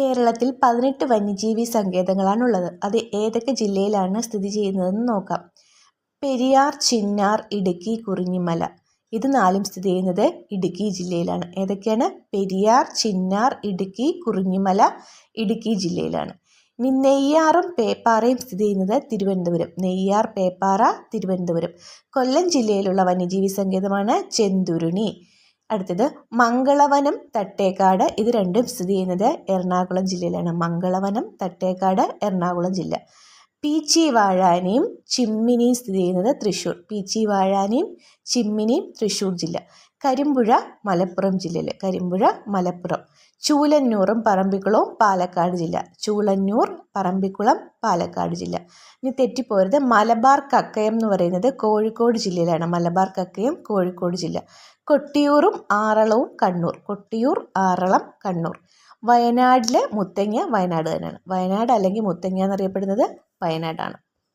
കേരളത്തിൽ പതിനെട്ട് വന്യജീവി സങ്കേതങ്ങളാണുള്ളത്. അത് ഏതൊക്കെ ജില്ലയിലാണ് സ്ഥിതി ചെയ്യുന്നതെന്ന് നോക്കാം. പെരിയാർ ചിന്നാർ ഇടുക്കി കുറിഞ്ഞിമല. ഇത് നാലും സ്ഥിതി ചെയ്യുന്നത് ഇടുക്കി ജില്ലയിലാണ്. ഏതൊക്കെയാണ്? പെരിയാർ ചിന്നാർ ഇടുക്കി കുറിഞ്ഞിമല ഇടുക്കി ജില്ലയിലാണ്. ഇനി നെയ്യാറും പേപ്പാറയും സ്ഥിതി ചെയ്യുന്നത് തിരുവനന്തപുരം. നെയ്യാർ പേപ്പാറ തിരുവനന്തപുരം. കൊല്ലം ജില്ലയിലുള്ള വന്യജീവി സങ്കേതമാണ് ചെന്തുരുണി. അടുത്തത് മംഗളവനം തട്ടേക്കാട്. ഇത് രണ്ടും സ്ഥിതി ചെയ്യുന്നത് എറണാകുളം ജില്ലയിലാണ്. മംഗളവനം തട്ടേക്കാട് എറണാകുളം ജില്ല. പീച്ചി വാഴാനിയും ചിമ്മിനിയും സ്ഥിതി ചെയ്യുന്നത് തൃശ്ശൂർ. പീച്ചി വാഴാനിയും ചിമ്മിനിയും തൃശ്ശൂർ ജില്ല. കരിമ്പുഴ മലപ്പുറം ജില്ലയിൽ കരിമ്പുഴ മലപ്പുറം. ചൂലന്നൂറും പറമ്പിക്കുളവും പാലക്കാട് ജില്ല. ചൂളന്നൂർ പറമ്പിക്കുളം പാലക്കാട് ജില്ല. ഇനി തെറ്റിപ്പോരുത്. മലബാർ കക്കയം എന്ന് പറയുന്നത് കോഴിക്കോട് ജില്ലയിലാണ്. മലബാർ കക്കയം കോഴിക്കോട് ജില്ല. കൊട്ടിയൂറും ആറളവും കണ്ണൂർ. കൊട്ടിയൂർ ആറളം കണ്ണൂർ. വയനാട്ടിലെ മുത്തങ്ങ വയനാട് തന്നെയാണ്. വയനാട് അല്ലെങ്കിൽ മുത്തങ്ങ എന്നറിയപ്പെടുന്നത് വയനാടാണ്.